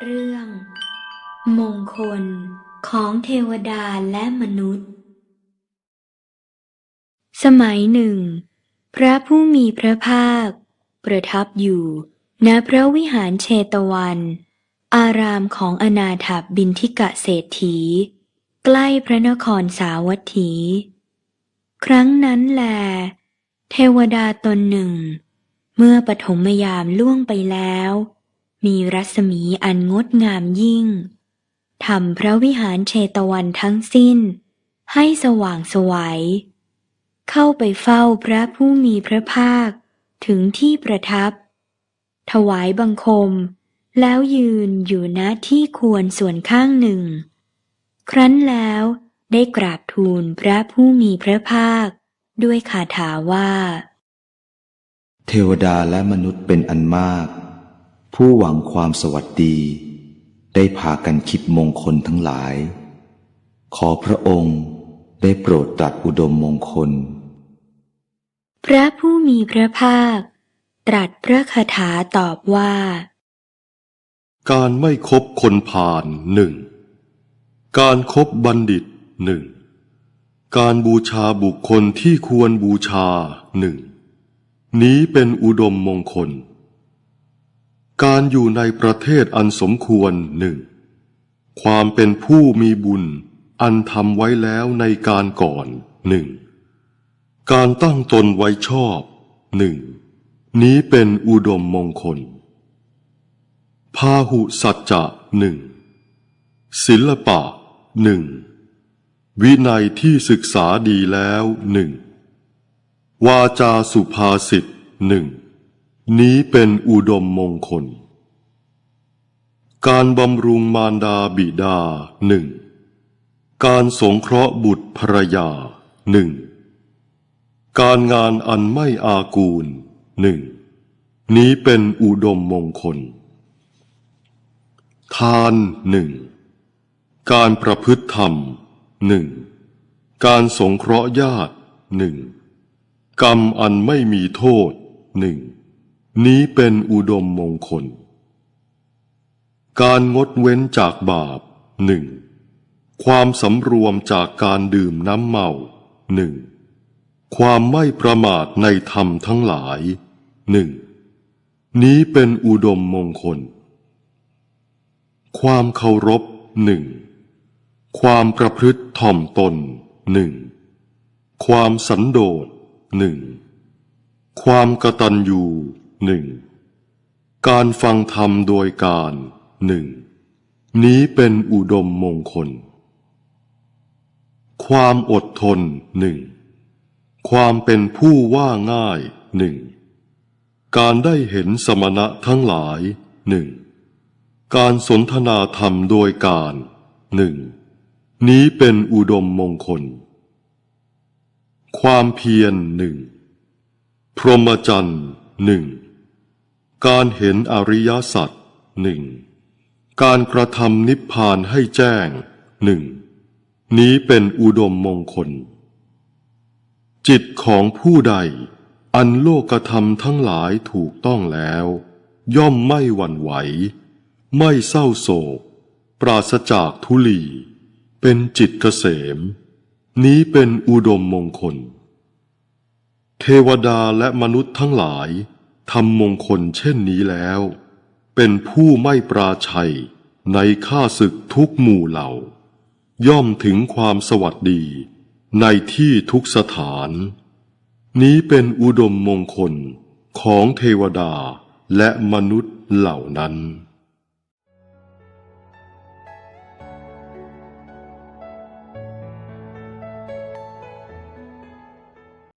เรื่อง มงคลของเทวดาและมนุษย์ สมัยหนึ่ง พระผู้มีพระภาค ประทับอยู่ณพระวิหารเชตวัน อารามของอนาถบินทิกะเศรษฐี ใกล้พระนครสาวัตถี ครั้งนั้นแล เทวดาตนหนึ่ง เมื่อปฐมยามล่วงไปแล้ว มีรัศมีอันงดงามยิ่งทำพระวิหารเชตวันทั้งสิ้น ให้สว่างสวัย เข้าไปเฝ้าพระผู้มีพระภาคถึงที่ประทับ ถวายบังคม แล้วยืนอยู่ณที่ควรส่วนข้างหนึ่ง ครั้นแล้วได้กราบทูลพระผู้มีพระภาค ด้วยคาถาว่า เทวดาและมนุษย์เป็นอันมาก ผู้หวังความสวัสดี ได้พากันคิดมงคลทั้งหลาย ขอพระองค์ได้โปรดตรัสอุดมมงคล พระผู้มีพระภาค ตรัสพระคาถาตอบว่า การไม่คบคนพาลหนึ่ง การครบบัณฑิตหนึ่ง การบูชาบุคคลที่ควรบูชาหนึ่ง นี้เป็นอุดมมงคล การอยู่ในประเทศอันสมควรหนึ่งความเป็นผู้มีบุญอันทำไว้แล้วในการก่อนหนึ่งการตั้งตนไว้ชอบหนึ่งนี้เป็นอุดมมงคล พาหุสัจจะหนึ่งศิลปะหนึ่งวินัยที่ศึกษาดีแล้วหนึ่งวาจาสุภาษิตหนึ่ง นี้เป็นอุดมมงคล การบำรุงมารดาบิดาหนึ่ง การสงเคราะห์บุตรภรยาหนึ่ง การงานอันไม่อากูลหนึ่ง นี้เป็นอุดมมงคล ทานหนึ่ง การประพฤติธรรมหนึ่ง การสงเคราะห์ญาติหนึ่ง กรรมอันไม่มีโทษหนึ่ง นี้เป็นอุดมมงคล การงดเว้นจากบาปหนึ่งความสำรวมจากการดื่มน้ำเมาหนึ่งความไม่ประมาทในธรรมทั้งหลายหนึ่งนี้เป็นอุดมมงคล ความเคารพหนึ่งความประพฤติถ่อมตนหนึ่งความสันโดษหนึ่งความกตัญญู หนึ่งการฟังธรรมโดยการหนึ่งนี้เป็นอุดมมงคล ความอดทนหนึ่งความเป็นผู้ว่าง่ายหนึ่งการได้เห็นสมณะทั้งหลายหนึ่งการสนทนาธรรมโดยการหนึ่งนี้เป็นอุดมมงคล ความเพียรหนึ่งพรหมจรรย์หนึ่ง การเห็นอริยสัจหนึ่งการกระทำนิพพานให้แจ้งหนึ่งนี้เป็นอุดมมงคล จิตของผู้ใด อันโลกธรรมทั้งหลายถูกต้องแล้ว ย่อมไม่หวั่นไหว ไม่เศร้าโศก ปราศจากทุลี เป็นจิตเกษม นี้เป็นอุดมมงคล เทวดาและมนุษย์ทั้งหลาย ทำมงคลเช่นนี้แล้ว เป็นผู้ไม่ปราชัยในข้าศึกทุกหมู่เหล่า ย่อมถึงความสวัสดีในที่ทุกสถาน นี้เป็นอุดมมงคลของเทวดาและมนุษย์เหล่านั้น